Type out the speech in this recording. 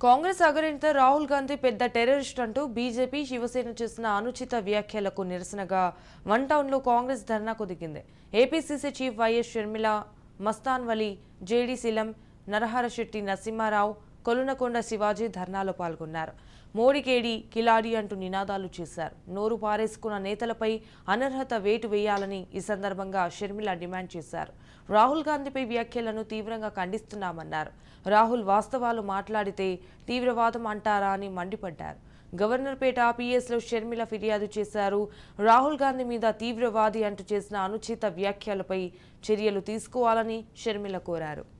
కాంగ్రెస్ అగ్రనేత రాహుల్ గాంధీ పెద్ద టెర్రరిస్ట్ అంటూ బీజేపీ శివసేన చేసిన అనుచిత వ్యాఖ్యలకు నిరసనగా వన్ టౌన్లో కాంగ్రెస్ ధర్నాకు దిగింది APCC chief YS Sharmila Mastanvali JD Shilam Naraharasetti Narasimharao Kolunakonda Sivaji ధర్నాలో పాల్గొన్నారు. మోడీకేడి కిలాడి అంటూ నినాదాలు చేశారు. నోరు పారేసుకున్న నేతలపై అనర్హత వేటు వేయాలని ఈ సందర్భంగా షర్మిల డిమాండ్ చేశారు. రాహుల్ గాంధీపై వ్యాఖ్యలను తీవ్రంగా ఖండిస్తున్నామన్నారు. రాహుల్ వాస్తవాలు మాట్లాడితే తీవ్రవాదం అంటారా అని మండిపడ్డారు. గవర్నర్పేట పిఎస్లో షర్మిల ఫిర్యాదు చేశారు. రాహుల్ గాంధీ మీద తీవ్రవాది అంటూ చేసిన అనుచిత వ్యాఖ్యలపై చర్యలు తీసుకోవాలని షర్మిల కోరారు.